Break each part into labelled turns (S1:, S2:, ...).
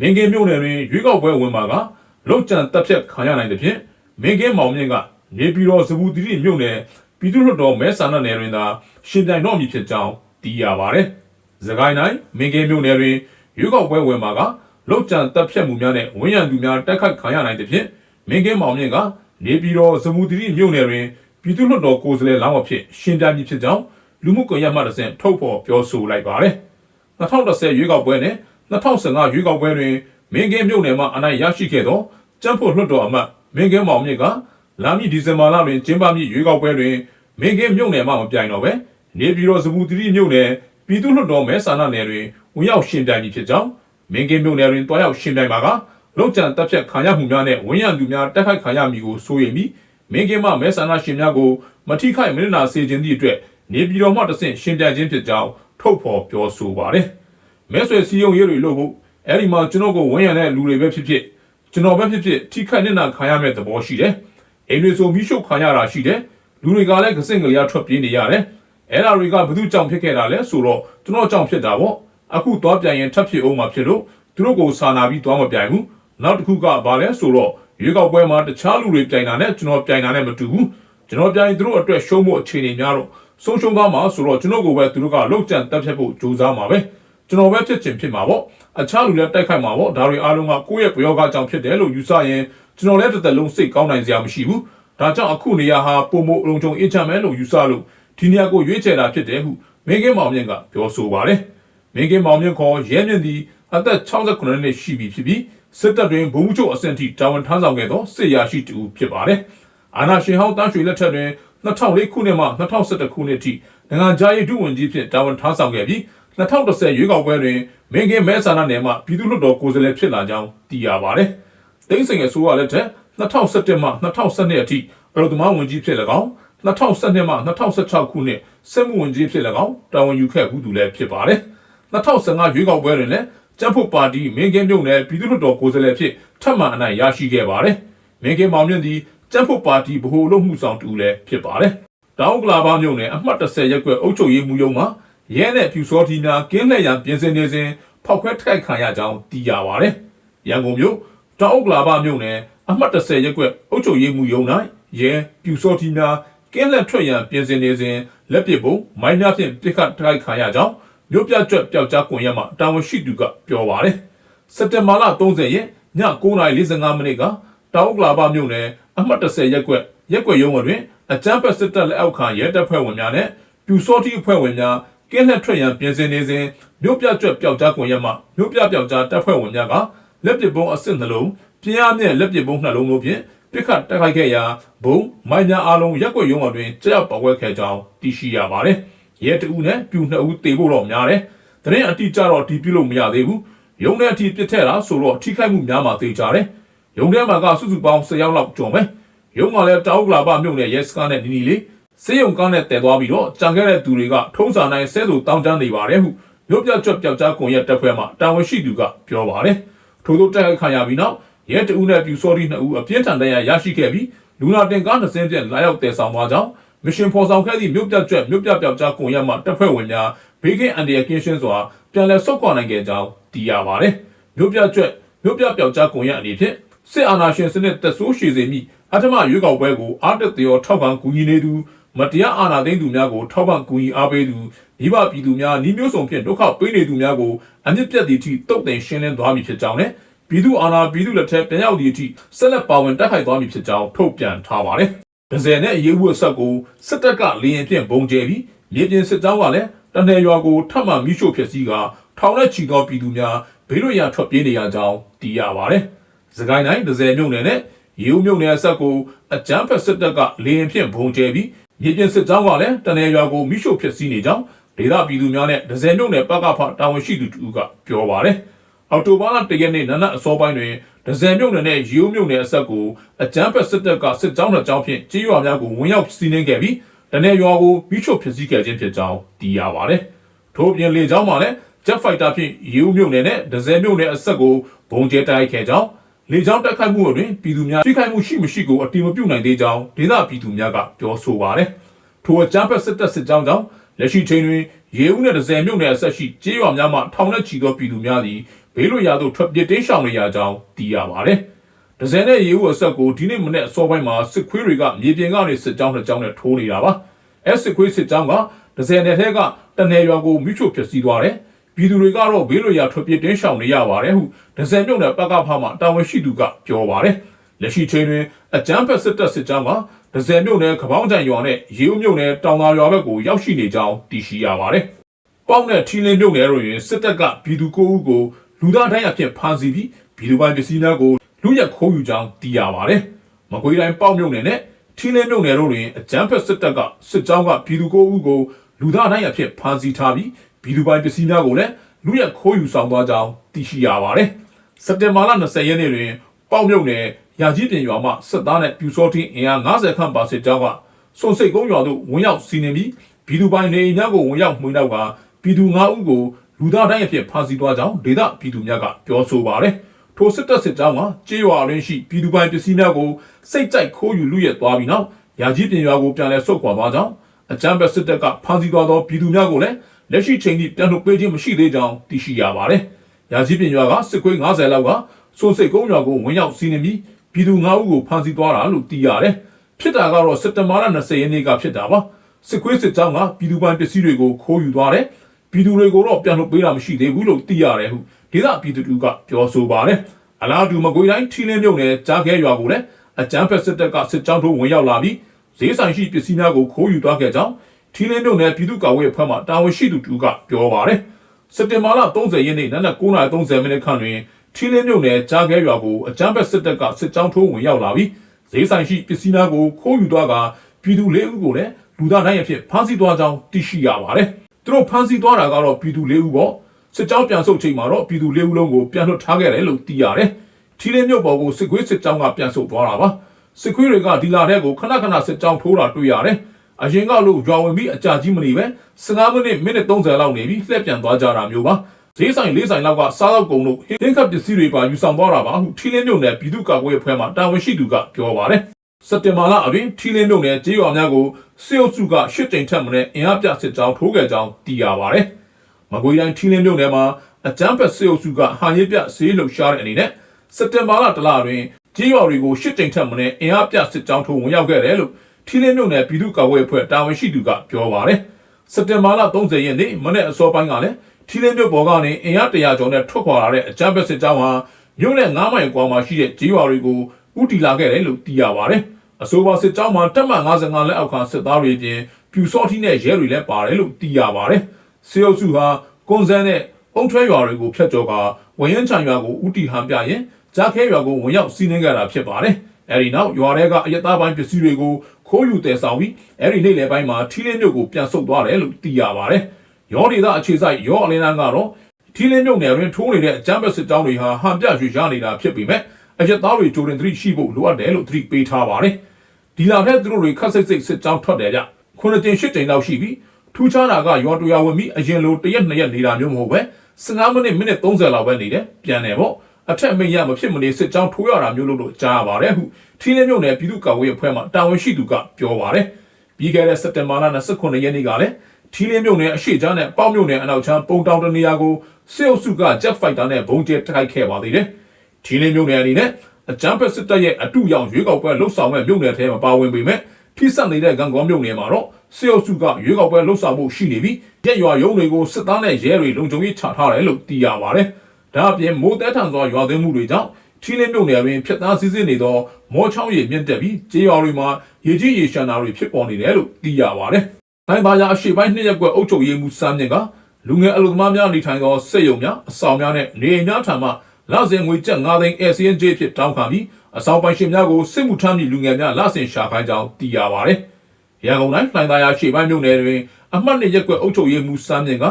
S1: မင်းကင်းမြို့နယ်တွင်ရွေးကောက်ပွဲဝင်မှာကလောက်ကျန်တပ်ဖြတ်ခံရနိုင်တဲ့ဖြင့်မင်းကင်းမောင်မြင့်ကနေပြည်တော်စပူတိတိမြို့နယ်ပြည်သူ့လွှတ်တော်မဲဆန္ဒနယ်တွင်သာရှင်ပြိုင်တော့မည်ဖြစ်ကြောင်းသိရပါတယ်။သခိုင်းတိုင်းမင်းကင်းမြို့နယ်တွင်ရွေးကောက်ပွဲဝင်မှာကလောက်ကျန်တပ်ဖြတ်မှုများနဲ့ဝန်းရံသူများတိုက်ခိုက်ခံရနိုင်တဲ့ဖြင့်မင်းကင်းမောင်မြင့်ကနေပြည်တော်စပူတိတိမြို့နယ်တွင်ပြည်သူ့လွှတ်တော်ကိုယ်စားလှယ်လောင်းအဖြစ်ရှင်ပြိုင်မည်ဖြစ်ကြောင်းလူမှုကွန်ရက်မှတစ်ဆင့်ထုတ်ဖော်ပြောဆိုလိုက်ပါတယ်။2010ရွေးကောက်ပွဲနဲ့ 2015ရွေးကောက်ပွဲတွင်မင်းကင်းမြို့နယ်မှအနိုင်ရရှိခဲ့သောကျန်းဖို့လွှတ်တော်အမတ်မင်းကင်းမောင်မြင့်ကလာမည့်ဒီဇင်ဘာလတွင်ကျင်းပမည့်ရွေးကောက်ပွဲတွင်မင်းကင်းမြို့နယ်မှမပြိုင်တော့ပဲနေပြည်တော်စပူတိမြို့နယ်ပြည်သူ့လွှတ်တော်မဲဆန္ဒနယ်တွင်ဝင်ရောက်ရှင်ပြိုင်မည်ဖြစ်ကြောင်းမင်းကင်းမြို့နယ်တွင်တွားရောက်ရှင်ပြိုင်ပါကလုံခြံတပ်ဖြတ်ခံရမှုများနဲ့ဝန်းရံသူများတိုက်ခိုက်ခံရမည်ကိုစိုးရိမ်ပြီးမင်းကင်းမှမဲဆန္ဒရှင်များကိုမထိခိုက်မနစ်နာစေခြင်းသည့်အတွက်နေပြည်တော်မှတဆင့်ရှင်ပြိုင်ခြင်းဖြစ်ကြောင်းထုတ်ဖော်ပြောဆိုပါတယ်။ မဲဆွယ်စည်းရုံးရေးတွေလို့ဖို့အဲ့ဒီမှာကျွန်တော်ကိုဝန်ရံတဲ့လူတွေပဲဖြစ်ဖြစ်ကျွန်တော်ပဲဖြစ်ဖြစ်ထိခိုက်နေတာခံရမဲ့သဘောရှိတယ်။အိမ်တွေဆိုမိရှုပ်ခံရတာရှိတယ်။လူတွေကလည်းကစင်ကလေးရထွက်ပြေးနေရတယ်။အဲ့ဒါတွေကဘသူကြောင့်ဖြစ်ခဲ့တာလဲဆိုတော့ကျွန်တော်ကြောင့်ဖြစ်တာပေါ့။အခုသွားပြန်ရင်ထပ်ဖြစ်အောင်မှဖြစ်လို့သူတို့ကိုစာနာပြီးသွားမပြိုင်ဘူး။နောက်တစ်ခုကဘာလဲဆိုတော့ရွေးကောက်ပွဲမှာတခြားလူတွေပြိုင်တာနဲ့ကျွန်တော်ပြိုင်တာနဲ့မတူဘူး။ကျွန်တော်ပြိုင်သူတို့အတွက်ရှုံးဖို့အခြေအနေများတော့ဆုံးရှုံးကားမှာဆိုတော့ကျွန်တော်ကိုပဲသူတို့ကလောက်ကျန်တက်ဖြတ်ဖို့ကြိုးစားမှာပဲ။ ကျွန်တော်ပဲဖြစ်ချင်ဖြစ်မှာပေါ့အခြားလူလည်းတိုက်ခိုက်မှာပေါ့ဒါတွေအားလုံးကကိုယ့်ရဲ့ပယောဂကြောင့်ဖြစ်တယ်လို့ယူဆရင်ကျွန်တော်လည်းတစ်သက်လုံးစိတ်ကောင်းနိုင်စရာမရှိဘူးဒါကြောင့်အခုနေရာဟာပုံမအလုံးချုံအေးချမ်းမယ်လို့ယူဆလို့ဒီနေရာကိုရွေးချယ်တာဖြစ်တယ်ဟုမင်းကင်းမောင်မြင့်ကပြောဆိုပါတယ်မင်းကင်းမောင်မြင့်ခေါ်ရဲမြင့်သည်အသက်69နှစ်ရှိပြီဖြစ်ပြီးစစ်တပ်တွင်ဘုံမှုချုပ်အဆင့်ထိတာဝန်ထမ်းဆောင်ခဲ့သောစစ်ရာရှိတူဖြစ်ပါတယ်အာနာရှင်ဟောင်းတန်းရွှေလက်ထက်တွင်2004ခုနှစ်မှ2011ခုနှစ်ထိနိုင်ငံခြားရေးဒုဝန်ကြီးဖြင့်တာဝန်ထမ်းဆောင်ခဲ့ပြီး 2010ရွေးကောက်ပွဲတွင်မင်းကင်းမဲဆန္ဒနယ်မှပြည်သူ့လွှတ်တော်ကိုယ်စားလှယ်ဖြစ်လာကြောင်းသိရပါတယ်။တိန့်စိန်ရဲ့ဆိုရလက်ထက်2017မှ2012အထိအလို့သမားဝန်ကြီးဖြစ်၎င်း2012မှ2016ခုနှစ်စစ်မှုဝန်ကြီးဖြစ်၎င်းတာဝန်ယူခဲ့မှုသူလည်းဖြစ်ပါတယ်။2015ရွေးကောက်ပွဲတွင်လည်းကျန်းဖို့ပါတီမင်းကင်းမြို့နယ်ပြည်သူ့လွှတ်တော်ကိုယ်စားလှယ်ဖြစ်ထပ်မံအနိုင်ရရှိခဲ့ပါတယ်။မင်းကင်းမောင်မြင့်သည်ကျန်းဖို့ပါတီဗဟိုအလုပ်မှုဆောင်တူလည်းဖြစ်ပါတယ်။တောင်ကလာပါမြို့နယ်အမှတ်30ရပ်ကွက်အုပ်ချုပ်ရေးမှူးရုံးမှာ ရဲနဲ့ပြူစောတီများကင်းလှည့်ရန်ပြင်ဆင်နေစဉ်ဖောက်ခွဲထိုက်ခံရကြောင်းသိရပါတယ်။ရန်ကုန်မြို့တောင်အုပ်လာပါမြို့နယ်အမှတ်30ရပ်ကွက်အုပ်ချုပ်ရေးမှူးရုံး၌ရဲပြူစောတီများကင်းလက်ထွက်ရန်ပြင်ဆင်နေစဉ်လက်ပစ်ပုံမိုင်းများဖြင့်ပြစ်ခတ်ထိုက်ခံရကြောင်းမြို့ပြကျွတ်ပျောက်ကြားကွန်ရက်မှတာဝန်ရှိသူကပြောပါတယ်။စက်တင်ဘာလ30ရက်ည9:45မိနစ်ကတောင်အုပ်လာပါမြို့နယ်အမှတ်30ရပ်ကွက်ရက်ကွက်ရုံးတွင်အကြမ်းဖက်စစ်တပ်လက်အောက်ခံရဲတပ်ဖွဲ့ဝင်များနဲ့ပြူစောတိအဖွဲ့ဝင်များ ကင်းလက်ထွက်ရန်ပြင်ဆင်နေစဉ်မြို့ပြကျွတ်ပျောက်ကြားကွန်ရက်မှမြို့ပြပျောက်ကြားတပ်ဖွဲ့ဝင်များကလက်ပစ်ပုံးအစစ်နှလုံးပြင်းအားမြင့်လက်ပစ်ပုံးနှလုံးတို့ဖြင့်ပြစ်ခတ်တိုက်ခိုက်ခဲ့ရာဘုံမိုင်းများအားလုံးရက်ွက်ရုံးအတွင်ကြောက်ပေါက်ဝဲခဲ့ကြောင်းသိရှိရပါတယ်။ရဲတအူးနဲ့ပြူနှစ်ဦးတေဖို့တော့များတယ်။တရင်အတိကြတော့ဒီပြုလို့မရသေးဘူး။ရုံးထဲအထိပြစ်ထက်တာဆိုတော့ထိခိုက်မှုများမှသိကြတယ်။ရုံးထဲမှာကစုစုပေါင်း10ယောက်လောက်ကြုံမယ်။ရုံးကလည်းတောက်လာပမြို့နယ်ရဲစခန်းနဲ့နီနီလေး စေယုံကားနဲ့တည်သွားပြီးတော့ကြံခဲ့တဲ့သူတွေကထုံးစာနိုင်ဆဲဆိုတောင်းတန်းနေပါတယ်ဟုမြို့ပြကျွတ်ပျောက်ကြားကွန်ရက်တပ်ဖွဲ့မှတာဝန်ရှိသူကပြောပါတယ်ထို့သောတိုက်ခိုက်ခံရပြီးနောက်ရဲတဦးနဲ့ပြူစောတိနှစ်ဦးအပြင်းထန်တရားရရှိခဲ့ပြီးလူနာတင်ကားနှစ်စင်းဖြင့်လာရောက်တည်ဆောင်သွားကြောင်းမရှင်ဖော်ဆောင်ခဲ့သည့်မြို့ပြကျွတ်မြို့ပြပျောက်ကြားကွန်ရက်မှတပ်ဖွဲ့ဝင်များဘေးကင်းအန်ဒီယကင်းရှင်းစွာပြန်လည်ဆုတ်ခွာနိုင်ခဲ့ကြောင်းသိရပါတယ်မြို့ပြကျွတ်မြို့ပြပျောက်ကြားကွန်ရက်အနေဖြင့်စစ်အာဏာရှင်စနစ်တက်ဆိုးရှည်စေမိအထမရွေးကောက်ပွဲကိုအားတက်သောထောက်ခံကူညီနေသူ မတရားအာဏာသိမ်းသူများကိုထောက်ပံ့ကူညီအားပေးသူမိဘပြည်သူများနှီးမျိုးစုံဖြင့်ဒုက္ခပေးနေသူများကိုအမြင့်ပြတ်သည့်အထိတုတ်တင်ရှင်းလင်းသွားမည်ဖြစ်ကြောင်းနဲ့ပြည်သူအာဏာပြည်သူလက်ထက်ပြန်ရောက်သည့်အထိဆက်လက်ပါဝင်တက်ခိုက်သွားမည်ဖြစ်ကြောင်းထုတ်ပြန်ထားပါတယ်။ဒဇယ်နဲ့အရေးဝတ်ဆက်ကိုစစ်တပ်ကလေရင်ဖြင့်ဘုံကျဲပြီးမြေပြင်စစ်ကြောင်းကလည်းတနယ်ရွာကိုထပ်မံမိရှို့ဖြစ်စည်းကထောင်နဲ့ချီသောပြည်သူများဘေးလွတ်ရာထွက်ပြေးနေရကြောင်းသိရပါတယ်။စကိုင်းတိုင်းဒဇယ်မြို့နယ်နဲ့ရေဦးမြို့နယ်အဆက်ကိုအကြမ်းဖက်စစ်တပ်ကလေရင်ဖြင့်ဘုံကျဲပြီး မြေပြင်စစ်ကြောင်းကလည်းတနယ်ရွာကိုမိရှို့ဖြစ်စည်းနေကြောင်းဒေသပြည်သူများနဲ့ဒဇယ်မြို့နယ်ပကဖတာဝန်ရှိသူတူကပြောပါတယ်။အော်တိုဘားလတရက်နေ့နနက်အစောပိုင်းတွင်ဒဇယ်မြို့နယ်နဲ့ရေဦးမြို့နယ်အဆက်ကိုအကြမ်းဖက်စစ်တပ်ကစစ်ကြောင်းတစ်ကြောင်းဖြင့်ကြေးရွာများကိုဝင်ရောက်စီးနင်းခဲ့ပြီးတနယ်ရွာကိုမိရှို့ဖြစ်စည်းခဲ့ခြင်းဖြစ်ကြောင်းသိရပါတယ်။ထို့ပြင်လေကြောင်းမှာလည်း Jet Fighter ဖြင့်ရေဦးမြို့နယ်နဲ့ဒဇယ်မြို့နယ်အဆက်ကိုဘုံကျဲတိုက်ခဲ့ကြောင်း လေကြောင်းတက်ခိုက်မှုအတွင်ပြည်သူများထိခိုက်မှုရှိမရှိကိုအတိမပြုနိုင်သေးကြောင်းဒေသပြည်သူများကပြောဆိုပါတယ်။ထိုအကြမ်းဖက်စစ်တပ်စစ်ကြောင်းကြောင့်လက်ရှိချိန်တွင်ရေဦးနယ်ဒဇယ်မြို့နယ်အဆက်ရှိကျေးရွာများမှထောင်နဲ့ချီသောပြည်သူများသည်ဘေးလွတ်ရာသို့ထွက်ပြေးတိမ်းရှောင်နေရကြောင်းသိရပါတယ်။ဒဇယ်နဲ့ရေဦးအဆက်ကိုဒီနေ့မနေ့အစောပိုင်းမှာစစ်ခွေးတွေကမြေပြင်ကနေစစ်ကြောင်းတစ်ကြောင်းနဲ့ထိုးနေတာပါ။အဲစစ်ခွေးစစ်ကြောင်းကဒဇယ်နယ်ထဲကတနယ်ရွာကိုမိချိုဖျက်ဆီးသွားတယ်။ ပြည်သူတွေကတော့ဘေးလွတ်ရာထွက်ပြေးတင်းရှောင်နေရပါတယ်ဟုဒဇယ်မြုံနယ်ပကဖမှတာဝန်ရှိသူကပြောပါတယ်။လက်ရှိချိန်တွင်အကြမ်းဖက်စစ်တပ်စစ်ကြောင်းကဒဇယ်မြုံနယ်ခပောင်းကြံရွာနဲ့ရေဦးမြုံနယ်တောင်သာရွာဘက်ကိုရောက်ရှိနေကြောင်းသိရှိရပါတယ်။ပေါက်နဲ့ထီလင်းမြုပ်နယ်တို့ရင်စစ်တပ်ကပြည်သူကိုဦးကိုလူသားတိုင်းအဖြစ်ဖမ်းဆီးပြီးပြည်သူပိုင်းပစ္စည်းများကိုလူရက်ခိုးယူကြောင်းသိရပါတယ်။မကွေးတိုင်းပေါက်မြုပ်နယ်နဲ့ထီလင်းမြုပ်နယ်တို့တွင်အကြမ်းဖက်စစ်တပ်ကစစ်ကြောင်းကပြည်သူကိုဦးကိုလူသားတိုင်းအဖြစ်ဖမ်းဆီးထားပြီး ပြည်သူပိုင်းပစ္စည်းများကိုလည်းလူရက်ခိုးယူဆောင်သွားကြောင်းသိရှိရပါတယ်။စက်တင်ဘာလ20ရက်နေ့တွင်ပေါက်မြုပ်နယ်ရာကြီးပြင်ရွာမှစစ်သားနဲ့ပြူစောထင်းအင်အား90ခန့်ပါစစ်ကြောင်းကစုံစိတ်ကုန်းရွာသို့ဝင်ရောက်စီးနင်းပြီးပြည်သူပိုင်းနေအိမ်များကိုဝင်ရောက်မှွေနောက်ကပြည်သူ၅ဦးကိုလူသားတိုင်းအဖြစ်ဖမ်းဆီးသွားကြောင်းဒေသပြည်သူများကပြောဆိုပါတယ်။ထိုစစ်တပ်စစ်ကြောင်းကကြေးရွာရင်းရှိပြည်သူပိုင်ပစ္စည်းများကိုစိတ်ကြိုက်ခိုးယူလူရဲသွားပြီးနောက်ရာကြီးပြင်ရွာကိုပြန်လည်ဆုတ်ခွာသွားကြောင်းအကြမ်းဖက်စစ်တပ်ကဖမ်းဆီးသွားသောပြည်သူများကိုလည်း လက်ရှိချိန်ထိပြန်လွှတ်ပေးခြင်းမရှိသေးကြောင်းသိရှိရပါတယ်။ရာကြီးပြင်ရွာကစစ်ခွေး90လောက်ကစိုးစိတ်ကုန်းရွာကိုဝင်ရောက်စီးနင်းပြီးပြည်သူ၅ဦးကိုဖမ်းဆီးသွားတာလို့သိရတယ်။ဖြစ်တာကတော့စက်တင်ဘာလ20ရက်နေ့ကဖြစ်တာပါ။စစ်ခွေးစစ်ကြောင်းကပြည်သူပိုင်ပစ္စည်းတွေကိုခိုးယူသွားတယ်။ပြည်သူတွေကိုတော့ပြန်လွှတ်ပေးတာမရှိသေးဘူးလို့သိရတယ်ဟုဒေသပြည်သူတို့ကပြောဆိုပါတယ်။အလားတူမကွေးတိုင်းထီလင်းမြုပ်နယ်ကြားခဲရွာကိုလည်းအကြမ်းဖက်စစ်တပ်ကစစ်ကြောင်းထိုးဝင်ရောက်လာပြီးဈေးဆိုင်ရှိပစ္စည်းများကိုခိုးယူသွားခဲ့ကြောင်း ထီလင်းမြုပ်နယ်ပြည်သူ့ကာကွယ်ရေးအဖွဲ့မှတာဝန်ရှိသူတူကပြောပါတယ်။စက်တင်ဘာလ30ရက်နေ့နနက်9:30မိနစ်ခန့်တွင်ထီလင်းမြုပ်နယ်ကြားခဲရွာကိုအကြမ်းဖက်စစ်တပ်ကစစ်ကြောင်းထိုးဝင်ရောက်လာပြီးဈေးဆိုင်ရှိပစ္စည်းများကိုခိုးယူသွားကပြည်သူလေးဦးကိုလည်းလူသားတိုင်းအဖြစ်ဖမ်းဆီးသွားကြောင်းသိရှိရပါတယ်။သူတို့ဖမ်းဆီးသွားတာကတော့ပြည်သူ၄ဦးပေါ့စစ်ကြောင်းပြန်ဆုတ်ချိန်မှာတော့ပြည်သူ၄ဦးလုံးကိုပြန်လွှတ်ထားခဲ့တယ်လို့သိရတယ်ထီလင်းမြုပ်ပေါ်ကိုစစ်ခွေးစစ်ကြောင်းကပြန်ဆုတ်သွားတာပါစစ်ခွေးတွေကဒီလာတဲ့ကိုခဏခဏစစ်ကြောင်းထိုးတာတွေ့ရတယ် အရင်ကလို့ရွာဝင်ပြီးအကြာကြီးမနေပဲ15မိနစ်မိနစ်30လောက်နေပြီးလှည့်ပြန်သွားကြတာမျိုးပါဈေးဆိုင်လေးဆိုင်လောက်ကစားတော့ကုံတို့ဟင်းခတ်ပစ္စည်းတွေပါယူဆောင်သွားတာပါဟုထီလင်းမြုပ်နယ်ပြည်သူ့ကာကွယ်ရေးအဖွဲ့မှတာဝန်ရှိသူကပြောပါတယ်စက်တင်ဘာလအတွင်းထီလင်းမြုပ်နယ်ကြေးရွာများကိုစစ်အုပ်စုကရှစ်ကြိမ်ထက်မနည်းအင်အားပြစစ်ကြောင်းထိုးခဲ့ကြောင်းသိရပါတယ်။မကွေးတိုင်းထီလင်းမြုပ်နယ်မှာအကြမ်းဖက်စစ်အုပ်စုကဟာရေးပြဈေးလှုပ်ရှားတဲ့အနေနဲ့စက်တင်ဘာလတလတွင်ကြေးရွာတွေကိုရှစ်ကြိမ်ထက်မနည်းအင်အားပြစစ်ကြောင်းထိုးဝင်ရောက်ခဲ့တယ်လို့ ထီလင်းမြုပ်နယ်ပြည်သူ့ကာကွယ်ရေးအဖွဲ့တာဝန်ရှိသူကပြောပါတယ်။စက်တင်ဘာလ30ရက်နေ့မနေ့အစောပိုင်းကလည်းထီလင်းမြုပ်ပေါ်ကနေအင်အား100ကျော်နဲ့ထွက်ခွာလာတဲ့အကြမ်းဖက်စစ်ကြောင်းဟာမြို့နယ်9မိုင်ကွာမှာရှိတဲ့ကြေးရွာတွေကိုဥတီလာခဲ့တယ်လို့သိရပါတယ်။အဆိုပါစစ်ကြောင်းမှာတက်မှန်55လက်အောက်ခံစစ်သားတွေပြင်ပြူစောတိနဲ့ရဲတွေလည်းပါတယ်လို့သိရပါတယ်။စေအုပ်စုဟာကွန်ဆန်းနဲ့အုံထွဲရွာတွေကိုဖျက်ကျော်ကဝရင်ချံရွာကိုဥတီဟန်ပြရင်ကြားခဲရွာကိုဝင်ရောက်စီးနှင်းခဲ့တာဖြစ်ပါတယ်။အဲဒီနောက်ရွာထဲကအယက်သားပိုင်းပစ္စည်းတွေကို ခိုးယူတယ်ဆောင်ပြီးအဲဒီနေ့လယ်ပိုင်းမှာထီးလင်းမြို့ကိုပြန်ဆုတ်သွားတယ်လို့သိရပါတယ်။ရောဒေသအခြေစိုက်ရောအလင်းလန်းကတော့ထီးလင်းမြို့နယ်တွင်ထိုးနေတဲ့အကြမ်းဖက်စစ်ကြောင်းတွေဟာဟန်ပြရွေရနေတာဖြစ်ပေမဲ့အရက်သားတွေကြိုတင်သတိရှိဖို့လိုအပ်တယ်လို့သတိပေးထားပါတယ်။ဒီလာတဲ့သူတို့တွေခက်စိတ်စိတ်စစ်ကြောင်းထွက်တယ်ကြ။ခုနှစ်တင်ရှစ်တင်လောက်ရှိပြီးထူးခြားတာကရွာတရွာဝင်ပြီးအရင်လိုတရက်နှစ်ရက်နေတာမျိုးမဟုတ်ပဲ15မိနစ်မိနစ်30လောက်ပဲနေတယ်ပြန်တယ်ပေါ့ အထက်မိတ်ရမဖြစ်မနေစစ်ကြောင်းထိုးရတာမျိုးလို့လို့ကြားရပါတယ်ဟုထင်းလင်းမြုံနယ်ပြည်သူ့ကာကွယ်ရေးအဖွဲ့မှတာဝန်ရှိသူကပြောပါတယ်ပြီးခဲ့တဲ့စက်တင်ဘာလ29ရက်နေ့ကလည်းထီးလင်းမြုံနယ်အရှိချမ်းနဲ့ပေါက်မြုံနယ်အနောက်ချမ်းပုံတောင်တနေရာကိုစစ်အုပ်စုက Jet Fighter နဲ့ဘုံကျဲတိုက်ခဲ့ပါသေးတယ်ထီးလင်းမြုံနယ်အနေနဲ့အကြမ်းဖက်စစ်တပ်ရဲ့အတူရောက်ရွေးကောက်ပွဲလှုပ်ဆောင်မဲ့မြုံနယ်ထဲမှာပါဝင်ပေမဲ့ထိစပ်နေတဲ့ကံကောမြုံနယ်မှာတော့စစ်အုပ်စုကရွေးကောက်ပွဲလှုပ်ဆောင်မှုရှိနေပြီးရက်ရွာရုံးတွေကိုစစ်သားနဲ့ရဲတွေလုံခြုံရေးချထားတယ်လို့သိရပါတယ်။ ဒါအပြင်မိုးတဲထန်စွာရွာသွင်းမှုတွေကြောင့်ထီလင်းမြုံနယ်တွင်ဖြစ်သားစည်းစိမ်နေသောမောချောင်းရည်မြင့်တက်ပြီးကြေးရွာတွေမှာရေကြီးရေရှမ်းတာတွေဖြစ်ပေါ်နေတယ်လို့သိရပါတယ်။တိုင်းပါရာအရှိပိုင်းနှစ်ရက်ကွယ်အုပ်ချုပ်ရေးမှုစမ်းမြင့်ကလူငယ်အလုပ်သမားများနေထိုင်သောစစ်ရုံများအဆောင်များနဲ့နေအိမ်များထံမှလစဉ်ငွေကျပ်9သိန်း ACNJ ဖြစ်တောင်းခံပြီးအဆောင်ပိုင်ရှင်များကိုစစ်မှုထမ်းမည့်လူငယ်များလစဉ်ရှာခိုင်းကြောင်းသိရပါတယ်။ရန်ကုန်တိုင်းလှိုင်သာယာရှေ့ပိုင်းမြို့နယ်တွင်အမှတ်နှစ်ရက်ကွယ်အုပ်ချုပ်ရေးမှုစမ်းမြင့်က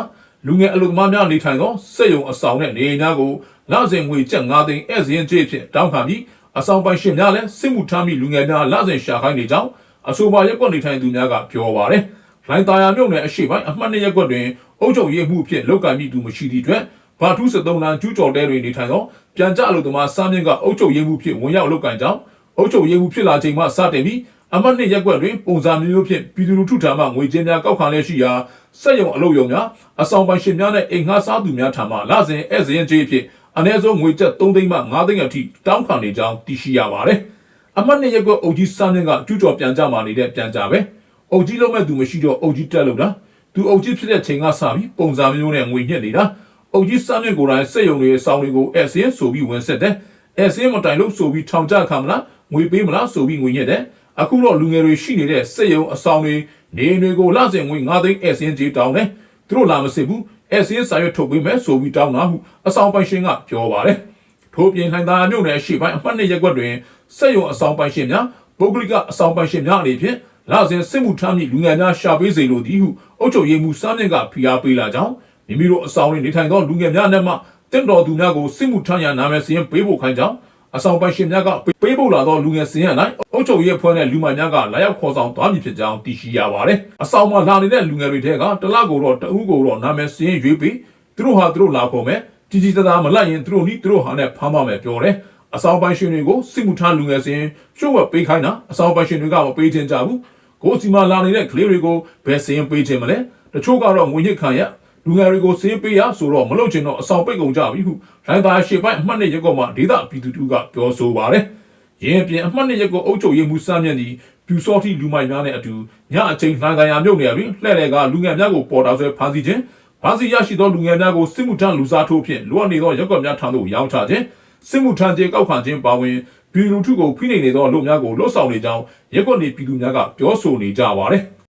S1: လူငယ်အလုပ်သမားများနေထိုင်သောစစ်ရုံအဆောင်နဲ့နေအိမ်များကိုလစဉ်ငွေကျပ်9သိန်း ACNJ ဖြစ်တောင်းခံပြီးအဆောင်ပိုင်ရှင်များလည်းစစ်မှုထမ်းမည့်လူငယ်များလစဉ်ရှာခိုင်းနေကြောင်းအဆိုပါရက်ကွက်နေထိုင်သူများကပြောပါတယ်။လိုင်တာယာမြို့နယ်အရှိပိုင်းအမှတ်နှစ်ရက်ကွက်တွင်အုပ်ချုပ်ရေးမှုဖြစ်လောက်ကင်မိသူမရှိသည့်အတွက်ဘာထု73လမ်းကျူးကျော်တဲတွင်နေထိုင်သောပြန်ကြအလို့သမားစမ်းမြင့်ကအုပ်ချုပ်ရေးမှုဖြစ်ဝင်ရောက်လောက်ကင်ကြောင်းအုပ်ချုပ်ရေးမှုဖြစ်လာချိန်မှစတင်ပြီးအမှတ်နှစ်ရက်ကွက်တွင်ပုံစံမျိုးမျိုးဖြင့်ပြည်သူလူထုထံမှငွေကြေးများကောက်ခံလျက်ရှိရာ စက်ရုံအလုပ်ရုံများအဆောင်ပိုင်ရှင်များနဲ့အိမ်ငှားစားသူများထံမှလစဉ်ဧည့်စရင်ကြေးဖြင့်အနည်းဆုံးငွေကျပ်3သိန်းမှ5သိန်းအထိတောင်းခံနေကြောင်းသိရှိရပါတယ်။အမှတ်နှစ်ရက်ကအုပ်ကြီးစာမြင့်ကကျူးကျော်ပြန်ကြမာနေတဲ့ပြန်ကြပဲ။အုပ်ကြီးလုံးမဲ့သူမရှိတော့အုပ်ကြီးတက်လို့တာ။သူအုပ်ကြီးဖြစ်တဲ့ချိန်ကစပြီးပုံစံမျိုးနဲ့ငွေညက်နေတာ။အုပ်ကြီးစာမြင့်ကိုယ်တိုင်စက်ယုံတွေစောင်းတွေကိုအစင်းဆိုပြီးဝင်ဆက်တယ်။အစင်းမတိုင်လို့ဆိုပြီးထောင်ချခံမလားငွေပေးမလားဆိုပြီးငွေညက်တယ်။ အခုတော့လူငယ်တွေရှိနေတဲ့စက်ယုံအဆောင်တွေနေအိမ်တွေကိုလစဉ်ငွေ9သိန်းအစင်းကြီးတောင်းတယ်။သူတို့လာမစစ်ဘူး။အစင်းစာရွက်ထုတ်ပေးမယ်ဆိုပြီးတောင်းတာဟုအဆောင်ပိုင်ရှင်ကပြောပါတယ်။ထို့ပြင်လှိုင်သာယာမြို့နယ်ရှိပိုင်းအမှတ်နှစ်ရက်ကွက်တွင်စက်ရုံအဆောင်ပိုင်ရှင်များပုဂ္ဂလိကအဆောင်ပိုင်ရှင်များအနေဖြင့်လာစဉ်စစ်မှုထမ်းမည့်လူငယ်များရှာပေးစေလိုသည်ဟုအုပ်ချုပ်ရေးမှူးစမ်းမြင့်ကဖိအားပေးလာကြောင်းမိမိတို့အဆောင်တွင်နေထိုင်သောလူငယ်များနဲ့မှတင့်တော်သူများကိုစစ်မှုထမ်းရန်နာမည်စာရင်းပေးဖို့ခိုင်းကြောင်း အဆောင်ပိုင်ရှင်များကပေးဖို့လာသောလူငယ်စင်ရ၌အုပ်ချုပ်ရေးအဖွဲ့နဲ့လူမိုင်များကလာရောက်ခေါ်ဆောင်သွားမည်ဖြစ်ကြောင်းသိရှိရပါတယ်။အဆောင်မှာလာနေတဲ့လူငယ်တွေထဲကတလကိုတော့တအူးကိုတော့နာမည်စရင်းရွေးပြီးသူတို့ဟာသူတို့လာခေါ်မယ်ကြီးကြီးသားသားမလိုက်ရင်သူတို့နီးသူတို့ဟာနဲ့ဖမ်းပါမယ်ပြောတယ်။အဆောင်ပိုင်ရှင်တွေကိုစစ်မှုထမ်းလူငယ်စင်ရှုပ်ဝက်ပေးခိုင်းတာအဆောင်ပိုင်ရှင်တွေကမပေးချင်ကြဘူး။ကိုယ်စီမာလာနေတဲ့ကလေးတွေကိုဘယ်စင်ပေးချင်မလဲ။တချို့ကတော့ငွေညစ်ခံရ လူငယ်တွေကိုစင်းပေးရဆိုတော့မလုပ်ချင်တော့အဆောင်ပိတ်ကုန်ကြပြီဟုလိုင်သာရှေ့ပိုင်းအမှတ်နဲ့ရက်ကောမှာဒေသပြည်သူတူကပြောဆိုပါတယ်။ရင်းပြင်အမှတ်နဲ့ရက်ကောအုပ်ချုပ်ရေးမှူးစမ်းမြင့်ဒီပြူစောတိလူမိုက်များနဲ့အတူညအချိန်လိုင်သာယာမြို့နယ်တွင်လှည့်လည်ကလူငယ်များကိုပေါ်တာဆွဲဖမ်းဆီးခြင်းဖမ်းဆီးရရှိသောလူငယ်များကိုစစ်မှုထမ်းလူစားထိုးဖြင့်လိုအပ်နေသောရက်ကွက်များထံသို့ရောင်းချခြင်းစစ်မှုထမ်းကျေကောက်ခံခြင်းပါဝင်ပြည်လူထုကိုဖိနှိပ်နေသောလူများကိုလှုပ်ဆောင်နေကြောင်းရက်ကွက်နေပြည်သူများကပြောဆိုနေကြပါတယ်။